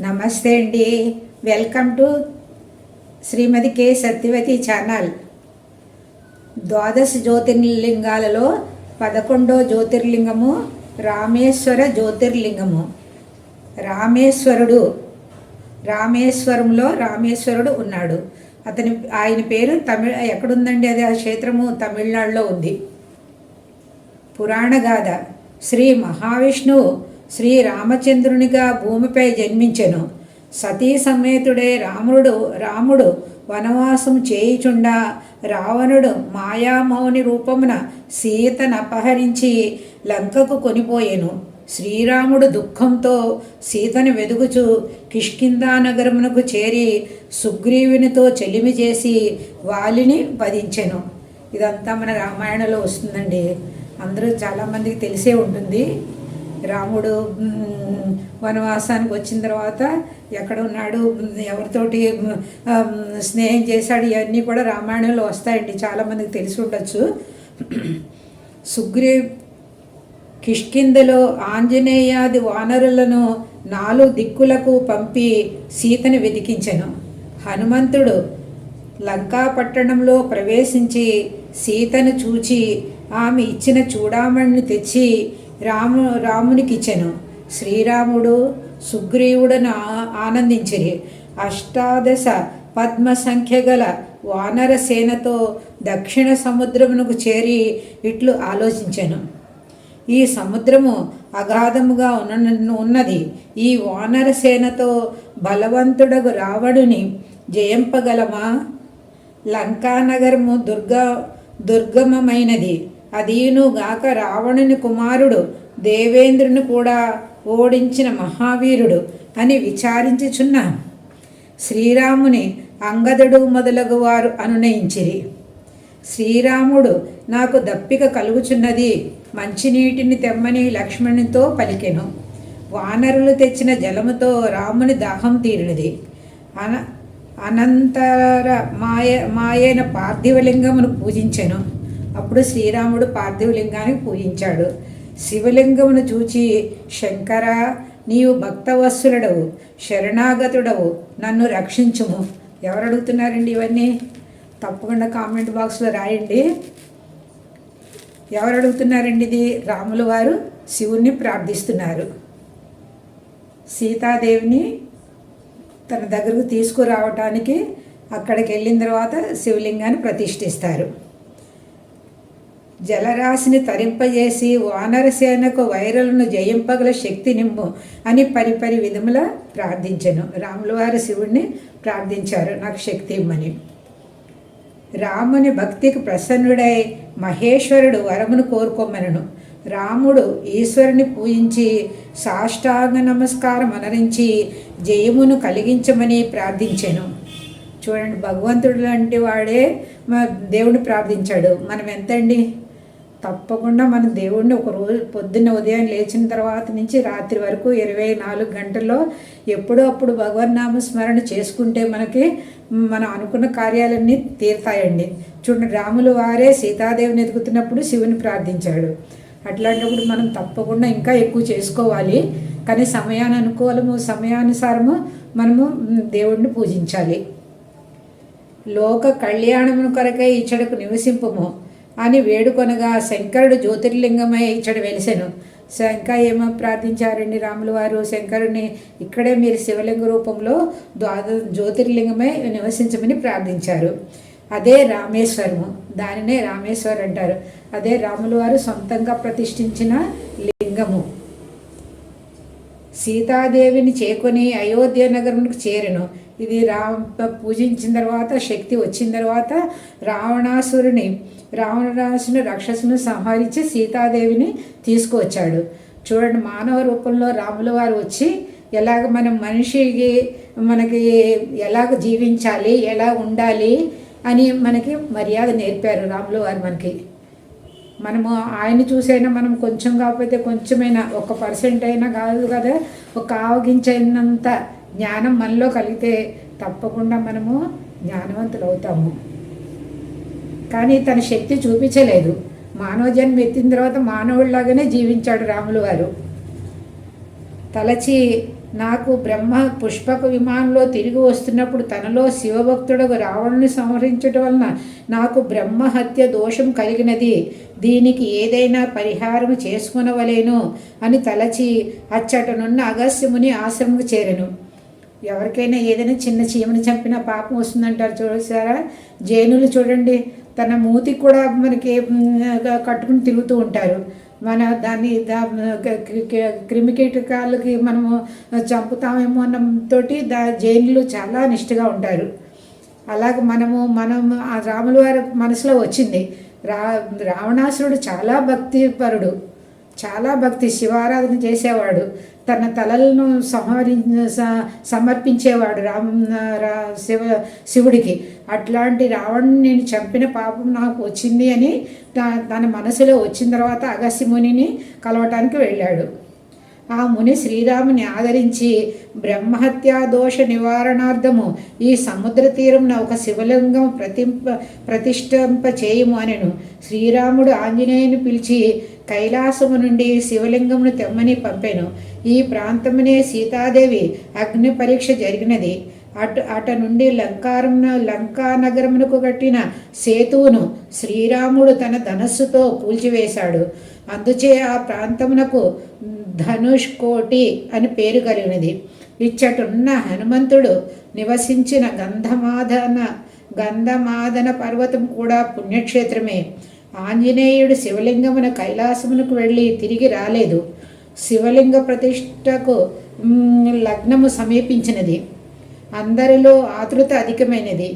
నమస్తే అండి. Welcome to Shrimati K Satyavathi channel. ద్వాదశ జ్యోతిర్లింగాలలో పదకొండో జ్యోతిర్లింగము రామేశ్వర జ్యోతిర్లింగము. రామేశ్వరుడు రామేశ్వరంలో రామేశ్వరుడు ఉన్నాడు. అతని ఆయన పేరు తమిళ ఎక్కడుందండి అది? ఆ క్షేత్రము తమిళనాడులో ఉంది. పురాణగాథ. శ్రీ మహావిష్ణువు శ్రీ రామచంద్రునిగా భూమిపై జన్మించెను. సతీ సమేతుడే రాముడు రాముడు వనవాసం చేయుచుండా రావణుడు మాయామౌని రూపమున సీతను అపహరించి లంకకు కొనిపోయెను. శ్రీరాముడు దుఃఖంతో సీతను వెదుగుచు కిష్కిందా నగరమునకు చేరి సుగ్రీవునితో చెలిమి చేసి వాలిని వధించెను. ఇదంతా మన రామాయణంలో వస్తుందండి. అందరూ చాలామందికి తెలిసే ఉంటుంది. రాముడు వనవాసానికి వచ్చిన తర్వాత ఎక్కడ ఉన్నాడు ఎవరితోటి స్నేహం చేశాడు ఇవన్నీ కూడా రామాయణంలో వస్తాయండి చాలామందికి తెలిసి ఉండొచ్చు. సుగ్రీ కిష్కిందలో ఆంజనేయాది వానరులను నాలుగు దిక్కులకు పంపి సీతను వెతికించెను హనుమంతుడు లంకా పట్టణంలో ప్రవేశించి సీతను చూచి ఆమె ఇచ్చిన చూడామణిని తెచ్చి రాము రామునికిచ్చెను. శ్రీరాముడు సుగ్రీవుడను ఆనందించిరి. అష్టాదశ పద్మ సంఖ్య గల వానర సేనతో దక్షిణ సముద్రమునకు చేరి ఇట్లు ఆలోచించెను. ఈ సముద్రము అగాధముగా ఉన్న ఉన్నది. ఈ వానర సేనతో బలవంతుడగు రావణుని జయింపగలమా? లంకానగరము దుర్గ దుర్గమమైనది. అదీనుగాక రావణుని కుమారుడు దేవేంద్రుని కూడా ఓడించిన మహావీరుడు అని విచారించుచున్న శ్రీరాముని అంగదుడు మొదలగు వారు అనునయించిరి. శ్రీరాముడు నాకు దప్పిక కలుగుచున్నది మంచినీటిని తెమ్మని లక్ష్మణునితో పలికెను. వానరులు తెచ్చిన జలముతో రాముని దాహం తీరినది. అన అనంతర మాయ మాయైన పార్థివలింగమును పూజించెను. అప్పుడు శ్రీరాముడు పార్థివలింగానికి పూజించాడు. శివలింగమును చూచి శంకర నీవు భక్తవత్సలుడవు శరణాగతుడవు నన్ను రక్షించుము. ఎవరు అడుగుతున్నారండి ఇవన్నీ? తప్పకుండా కామెంట్ బాక్స్లో రాయండి. ఎవరు అడుగుతున్నారండి ఇది? రాముల వారు శివుణ్ణి ప్రార్థిస్తున్నారు. సీతాదేవిని తన దగ్గరకు తీసుకురావటానికి అక్కడికి వెళ్ళిన తర్వాత శివలింగాన్ని ప్రతిష్ఠిస్తారు. జలరాశిని తరింపజేసి వానరసేనకు వైరలను జయింపగల శక్తి నిమ్ము అని పరిపరి విధముల ప్రార్థించను. రాముల వారు శివుణ్ణి ప్రార్థించారు. నాకు శక్తి ఇమ్మని. రాముని భక్తికి ప్రసన్నుడై మహేశ్వరుడు వరమును కోరుకోమనను రాముడు ఈశ్వరుని పూజించి సాష్టాంగ నమస్కారం అనరించి జయమును కలిగించమని ప్రార్థించాను. చూడండి భగవంతుడు లాంటి వాడే మా దేవుడిని ప్రార్థించాడు. మనం ఎంతండి తప్పకుండా మనం దేవుడిని ఒక రోజు పొద్దున్న ఉదయం లేచిన తర్వాత నుంచి రాత్రి వరకు ఇరవై నాలుగు గంటల్లో ఎప్పుడో అప్పుడు భగవన్నామ స్మరణ చేసుకుంటే మనకి మనం అనుకున్న కార్యాలన్నీ తీరుతాయండి. చూడండి రాములు వారే సీతాదేవిని ఎదుగుతున్నప్పుడు శివుని ప్రార్థించాడు. అట్లాంటప్పుడు మనం తప్పకుండా ఇంకా ఎక్కువ చేసుకోవాలి. కానీ సమయాన్ని అనుకూలము సమయానుసారము మనము దేవుణ్ణి దేవుడిని పూజించాలి. లోక కళ్యాణమును కొరకై ఇచ్చడకు నివసింపము. అని వేడుకొనగా శంకరుడు జ్యోతిర్లింగమై ఇచ్చడు వెలిసెను. శంక ఏమో ప్రార్థించారండి రాముల వారు? శంకరుని ఇక్కడే మీరు శివలింగ రూపంలో ద్వాద జ్యోతిర్లింగమై నివసించమని ప్రార్థించారు. అదే రామేశ్వరము. దానినే రామేశ్వర్ అంటారు అదే రాముల వారు సొంతంగా ప్రతిష్ఠించిన లింగము. సీతాదేవిని చేకొని అయోధ్య నగరంకు చేరెను. ఇది రామ పూజించిన తర్వాత శక్తి వచ్చిన తర్వాత రావణాసురుని రావణాసుని రక్షసును సంహరించి సీతాదేవిని తీసుకువచ్చాడు. చూడండి మానవ రూపంలో రాముల వారు వచ్చి ఎలాగ మనం మనిషికి మనకి ఎలాగ జీవించాలి ఎలా ఉండాలి అని మనకి మర్యాద నేర్పారు రాములు వారు మనకి. మనము ఆయన చూసైనా మనం కొంచెం కాకపోతే కొంచెమైనా ఒక పర్సెంట్ అయినా కాదు కదా ఒక ఆవగించినంత జ్ఞానం మనలో కలిగితే తప్పకుండా మనము జ్ఞానవంతులు అవుతాము. కానీ తన శక్తి చూపించలేదు. మానవ జన్మ ఎత్తిన తర్వాత మానవుడిలాగానే జీవించాడు రాములు వారు తలచి నాకు బ్రహ్మ పుష్పక విమానంలో తిరిగి వస్తున్నప్పుడు తనలో శివభక్తుడకు రావణుని సంహరించడం వలన నాకు బ్రహ్మ హత్య దోషం కలిగినది. దీనికి ఏదైనా పరిహారం చేసుకునవలేను అని తలచి అచ్చటనున్న అగస్యముని ఆశ్రమకు చేరను. ఎవరికైనా ఏదైనా చిన్న చీమని చంపిన పాపం వస్తుందంటారు చూసారా? జైనులు చూడండి తన మూతికి కూడా మనకి కట్టుకుని తిరుగుతూ ఉంటారు. మన దాన్ని దా క్రి- క్రిమికీటకాలకి మనము చంపుతామేమో అన్నంతోటి దా జైనులు చాలా నిష్ఠగా ఉంటారు. అలాగ మనము మనం ఆ రాముల వారి మనసులో వచ్చింది. రా రావణాసురుడు చాలా భక్తిపరుడు. చాలా భక్తి శివారాధన చేసేవాడు. తన తలలను సంహరి సమర్పించేవాడు రామ్ రా శివ శివుడికి. అట్లాంటి రావణుని నేను చంపిన పాపం నాకు వచ్చింది అని త- తన మనసులో వచ్చిన తర్వాత అగస్య మునిని కలవటానికి వెళ్ళాడు. ఆ ముని శ్రీరాముని ఆదరించి బ్రహ్మహత్యా దోష నివారణార్థము ఈ సముద్ర తీరమున ఒక శివలింగం ప్రతింప ప్రతిష్టంప చేయము అనెను. శ్రీరాముడు ఆంజనేయుని పిలిచి కైలాసము నుండి శివలింగమును తెమ్మని పంపెను. ఈ ప్రాంతమునే సీతాదేవి అగ్ని పరీక్ష జరిగినది. అటు అట నుండి లంకారమున లంకా నగరమునకు కట్టిన సేతువును శ్రీరాముడు తన ధనస్సుతో కూల్చివేశాడు. అందుచే ఆ ప్రాంతమునకు ధనుష్ కోటి అని పేరు కలిగినది. ఇచ్చటున్న హనుమంతుడు నివసించిన గంధమాదన గంధమాదన పర్వతం కూడా పుణ్యక్షేత్రమే. ఆంజనేయుడు శివలింగమున కైలాసమునకు వెళ్ళి తిరిగి రాలేదు. శివలింగ ప్రతిష్టకు లగ్నము సమీపించినది. అందరిలో ఆతృత అధికమైనది.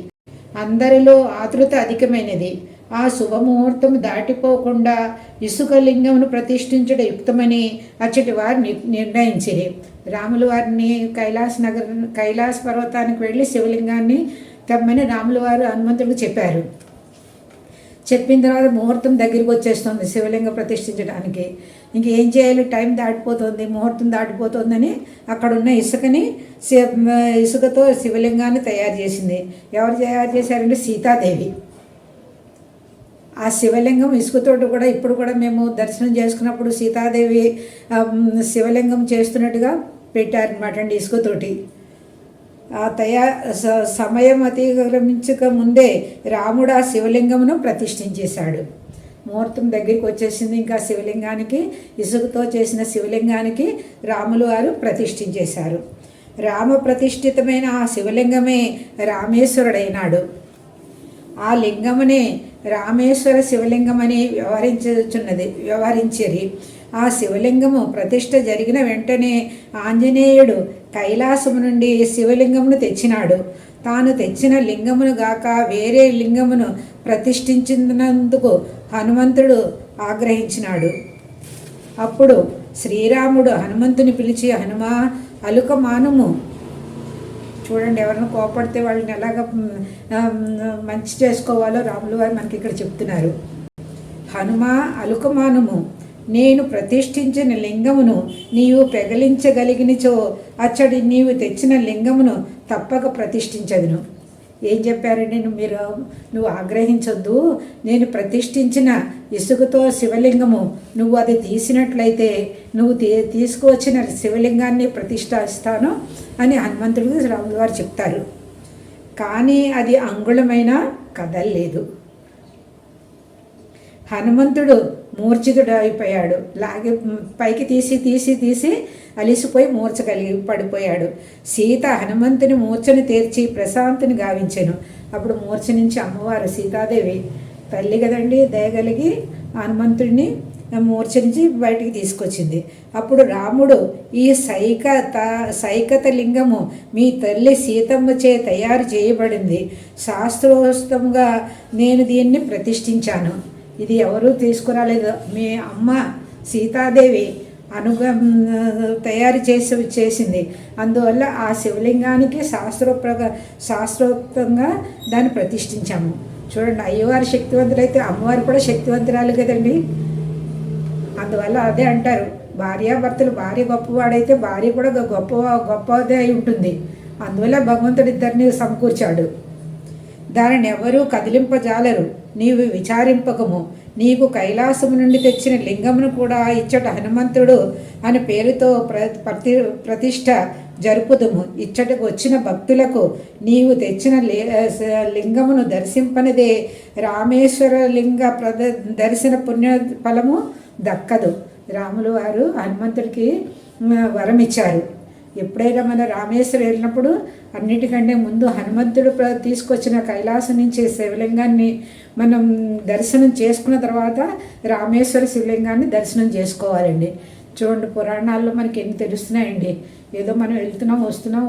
అందరిలో ఆతృత అధికమైనది. ఆ శుభముహూర్తం దాటిపోకుండా ఇసుక లింగమును ప్రతిష్ఠించడం యుక్తమని అచ్చటి వారు ని- నిర్ణయించిరి. రాములు వారిని కైలాస నగర కైలాస పర్వతానికి వెళ్ళి శివలింగాన్ని తెమ్మని రాములు వారు హనుమంతుడికి చెప్పారు. చెప్పిన తర్వాత ముహూర్తం దగ్గరికి వచ్చేస్తుంది శివలింగ ప్రతిష్ఠించడానికి ఇంకేం చేయాలి? టైం దాటిపోతుంది ముహూర్తం దాటిపోతుందని అక్కడ ఉన్న ఇసుకని శి- ఇసుకతో శివలింగాన్ని తయారు చేసింది. ఎవరు తయారు చేశారంటే సీతాదేవి. ఆ శివలింగం ఇసుకతోటి కూడా ఇప్పుడు కూడా మేము దర్శనం చేసుకున్నప్పుడు సీతాదేవి శివలింగం చేస్తున్నట్టుగా పెట్టారనమాట అండి ఇసుకతోటి ఆ తయా స- సమయం అతిక్రమించక ముందే రాముడు ఆ శివలింగమును ప్రతిష్ఠించేశాడు. ముహూర్తం దగ్గరికి వచ్చేసింది ఇంకా శివలింగానికి ఇసుకతో చేసిన శివలింగానికి రాములు వారు ప్రతిష్ఠించేశారు. రామ ప్రతిష్ఠితమైన ఆ శివలింగమే రామేశ్వరుడైనాడు. ఆ లింగమునే రామేశ్వర శివలింగమని వ్యవహరించున్నది వ్యవహరించిరి. ఆ శివలింగము ప్రతిష్ట జరిగిన వెంటనే ఆంజనేయుడు కైలాసము నుండి శివలింగమును తెచ్చినాడు. తాను తెచ్చిన లింగమును గాక వేరే లింగమును ప్రతిష్ఠించినందుకు హనుమంతుడు ఆగ్రహించినాడు. అప్పుడు శ్రీరాముడు హనుమంతుని పిలిచి హనుమా అలుకమానము చూడండి ఎవరైనా కోపడితే వాళ్ళని ఎలాగ మంచి చేసుకోవాలో రాములు వారు మనకి ఇక్కడ చెప్తున్నారు. హనుమ అలుకమానుము నేను ప్రతిష్ఠించిన లింగమును నీవు పెగలించగలిగినచో అచ్చడి నీవు తెచ్చిన లింగమును తప్పక ప్రతిష్ఠించదును. ఏం చెప్పారండి? నువ్వు మీరు నువ్వు ఆగ్రహించొద్దు. నేను ప్రతిష్ఠించిన ఇసుకతో శివలింగము. నువ్వు అది తీసినట్లయితే నువ్వు తీ తీసుకువచ్చిన శివలింగాన్ని ప్రతిష్ఠిస్తాను అని హనుమంతుడికి రాములు వారు చెప్తారు. కానీ అది అంగుళమైన కదలలేదు హనుమంతుడు మూర్ఛితుడు అయిపోయాడు లాగి పైకి తీసి తీసి తీసి అలిసిపోయి మూర్ఛ కలిగి పడిపోయాడు. సీత హనుమంతుని మూర్ఛను తీర్చి ప్రశాంతిని గావించెను. అప్పుడు మూర్ఛ నుంచి అమ్మవారు సీతాదేవి తల్లి కదండి దయగలిగి హనుమంతుడిని మూర్ఛ నుంచి బయటికి తీసుకొచ్చింది. అప్పుడు రాముడు ఈ సైకత సైకత లింగము మీ తల్లి సీతమ్మ చే తయారు చేయబడింది. శాస్త్రోస్తంగా నేను దీన్ని ప్రతిష్ఠించాను. ఇది ఎవరూ తీసుకురాలేదు. మీ అమ్మ సీతాదేవి అనుగ తయారు చేసి చేసింది. అందువల్ల ఆ శివలింగానికి శాస్త్రోప్ర శాస్త్రోక్తంగా దాన్ని ప్రతిష్ఠించాము. చూడండి అయ్యవారు శక్తివంతులైతే అమ్మవారు కూడా శక్తివంతురాలు కదండి. అందువల్ల అదే అంటారు. భార్యాభర్తలు భార్య గొప్పవాడైతే భార్య కూడా గొప్ప గొప్పదే అయి ఉంటుంది. అందువల్ల భగవంతుడు ఇద్దరిని సమకూర్చాడు. దానిని ఎవరూ కదిలింపజాలరు. నీవు విచారింపకము. నీకు కైలాసము నుండి తెచ్చిన లింగమును కూడా ఇచ్చట హనుమంతుడు అని పేరుతో ప్ర ప్రతి ప్రతిష్ట జరుపుదుము. ఇచ్చటకు వచ్చిన భక్తులకు నీవు తెచ్చిన లింగమును దర్శింపనిదే. రామేశ్వర లింగ ప్రద దర్శన పుణ్య ఫలము దక్కదు. రాములు వారు హనుమంతుడికి వరం ఇచ్చారు ఎప్పుడైనా మన రామేశ్వరం వెళ్ళినప్పుడు అన్నిటికంటే ముందు హనుమంతుడు తీసుకొచ్చిన కైలాసం నుంచి శివలింగాన్ని మనం దర్శనం చేసుకున్న తర్వాత రామేశ్వర శివలింగాన్ని దర్శనం చేసుకోవాలండి. చూడండి పురాణాల్లో మనకి ఎన్ని తెలుస్తున్నాయండి. ఏదో మనం వెళ్తున్నాం వస్తున్నాం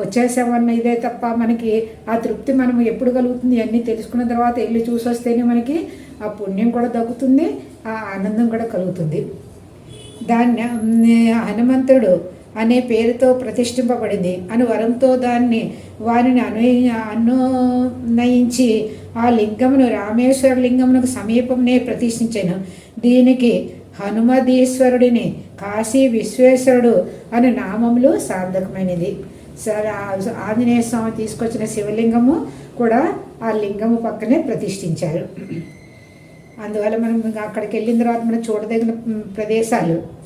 వచ్చేసామన్న ఇదే తప్ప మనకి ఆ తృప్తి మనం ఎప్పుడు కలుగుతుంది అన్నీ తెలుసుకున్న తర్వాత వెళ్ళి చూసి వస్తేనే మనకి ఆ పుణ్యం కూడా దక్కుతుంది ఆ ఆనందం కూడా కలుగుతుంది. దాన్ని హనుమంతుడు అనే పేరుతో ప్రతిష్ఠింపబడింది. అని వరంతో దాన్ని వారిని అను అనునయించి ఆ లింగమును రామేశ్వర లింగమునకు సమీపంనే ప్రతిష్ఠించాను. దీనికి హనుమదీశ్వరుడిని కాశీ విశ్వేశ్వరుడు అనే నామములు సార్థకమైనది. సరే ఆంజనేయ స్వామి తీసుకొచ్చిన శివలింగము కూడా ఆ లింగము పక్కనే ప్రతిష్ఠించారు. అందువల్ల మనం అక్కడికి వెళ్ళిన తర్వాత మనం చూడదగిన ప్రదేశాలు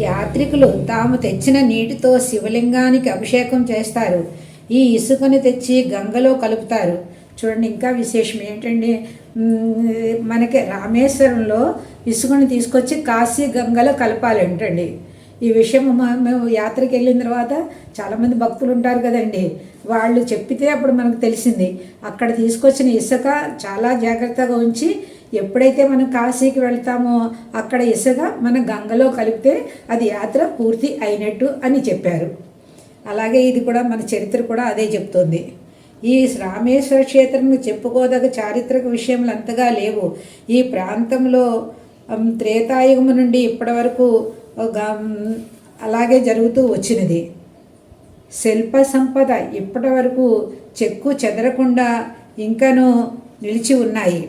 యాత్రికులు తాము తెచ్చిన నీటితో శివలింగానికి అభిషేకం చేస్తారు. ఈ ఇసుకని తెచ్చి గంగలో కలుపుతారు. చూడండి ఇంకా విశేషం ఏంటండి? మనకి రామేశ్వరంలో ఇసుకని తీసుకొచ్చి కాశీ గంగలో కలపాలి ఏంటండి ఈ విషయం మేము యాత్రకి వెళ్ళిన తర్వాత చాలామంది భక్తులు ఉంటారు కదండి. వాళ్ళు చెప్పితే అప్పుడు మనకు తెలిసింది. అక్కడ తీసుకొచ్చిన ఇసుక చాలా జాగ్రత్తగా ఉంచి ఎప్పుడైతే మనం కాశీకి వెళ్తామో అక్కడ ఇసుక మన గంగలో కలిపితే అది యాత్ర పూర్తి అయినట్టు అని చెప్పారు. అలాగే ఇది కూడా మన చరిత్ర కూడా అదే చెప్తుంది. ఈ రామేశ్వర క్షేత్రం చెప్పుకోదగ చారిత్రక విషయములు అంతగా లేవు. ఈ ప్రాంతంలో త్రేతాయుగము నుండి ఇప్పటి వరకు అలాగే జరుగుతూ వచ్చినది. శిల్ప సంపద ఇప్పటి వరకు చెక్కు చెదరకుండా ఇంకనూ నిలిచి ఉన్నాయి.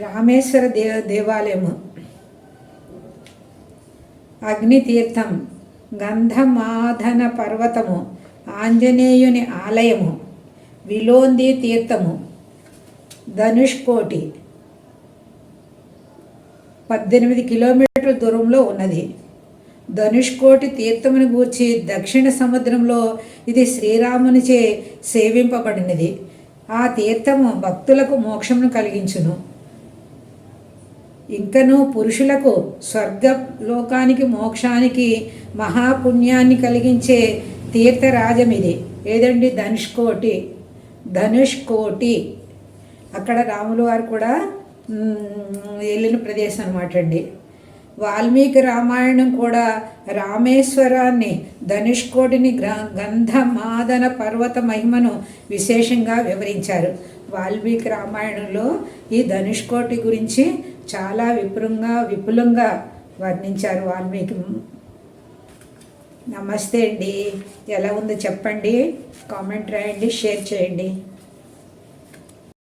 రామేశ్వర దే దేవాలయము. అగ్నితీర్థం గంధమాధన పర్వతము ఆంజనేయుని ఆలయము విలోంది తీర్థము ధనుష్కోటి. పద్దెనిమిది కిలోమీటర్ల దూరంలో ఉన్నది. ధనుష్కోటి తీర్థముని గూర్చి దక్షిణ సముద్రంలో ఇది శ్రీరామునిచే సేవింపబడినది. ఆ తీర్థము భక్తులకు మోక్షమును కలిగించును. ఇంకనూ పురుషులకు స్వర్గ లోకానికి మోక్షానికి మహాపుణ్యాన్ని కలిగించే తీర్థరాజం ఇది ఏదండి? ధనుష్కోటి. ధనుష్కోటి. అక్కడ రాములు వారు కూడా వెళ్ళిన ప్రదేశం అనమాట అండి వాల్మీకి రామాయణం కూడా రామేశ్వరాన్ని ధనుష్కోటిని గంధమాదన పర్వత మహిమను విశేషంగా వివరించారు. వాల్మీకి రామాయణంలో ఈ ధనుష్కోటి గురించి చాలా విపులంగా విపులంగా వర్ణించారు వాల్మీకి. నమస్తే అండి. ఎలా ఉందో చెప్పండి? కామెంట్ రాయండి షేర్ చేయండి.